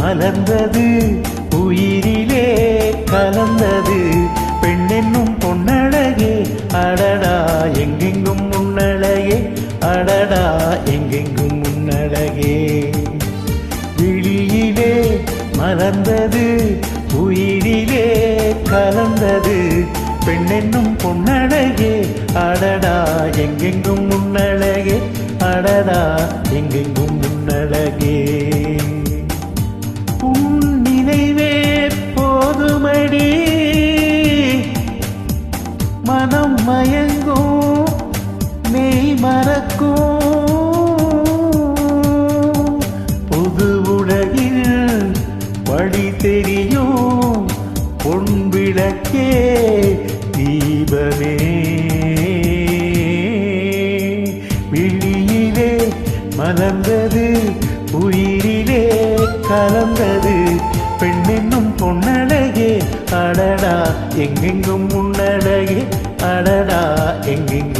மலர்ந்தது உயிரிலே கலந்தது. பெண்ணென்னும் பொன்னழகே அடடா எங்கெங்கும் முன்னழகே அடடா எங்கெங்கும் முன்னழகே. விழியிலே மலர்ந்தது உயிரிலே கலந்தது. பெண்ணென்னும் பொன்னழகே அடடா எங்கெங்கும் முன்னழகே அடடா எங்கெங்கும் முன்னழகே. மனம் மயங்கும் மெய் மறக்கும் புது உலகில் வழி தெரியும் பொன்விளக்கே தீபமே விழியிலே மலர்ந்தது உயிரிலே கலந்தது பெண்ணென்னும் பொன்னழகே அடடா எங்கெங்கும் முன்னழகே அடடா எங்கெங்க?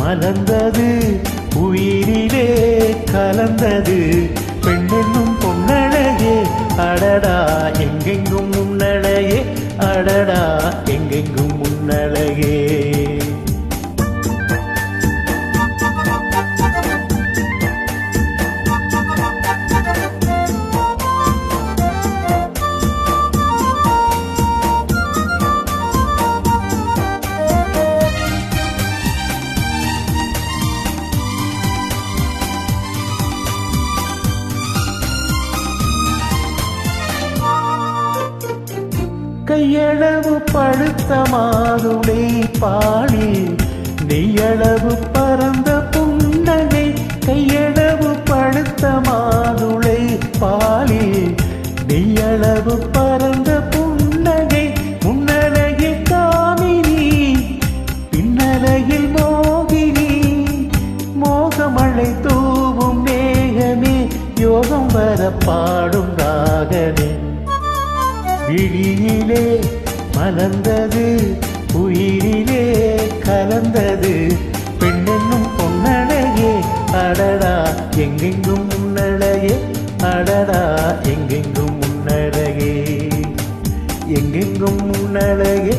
மலர்ந்தது உயிரிலே கலந்தது. கையளவு படுத்த மாதுளை பாடி நெய்யளவு பரந்த புன்னகை. கையளவு படுத்த மாதுளை பாலி நெய்யளவு பரந்த புன்னகை. முன்னழகில் காமினி. பின்னழகில் மோகினி. மோகமழை தூவும் மேகமே. யோகம் வர பாடும் ராகனே விழியிலே மலர்ந்தது உயிரிலே கலந்தது. பெண்ணென்னும் பொன்னழகே அடடா எங்கெங்கும் முன்னழகே அடடா எங்கெங்கும் முன்னழகே எங்கெங்கும் முன்னழகே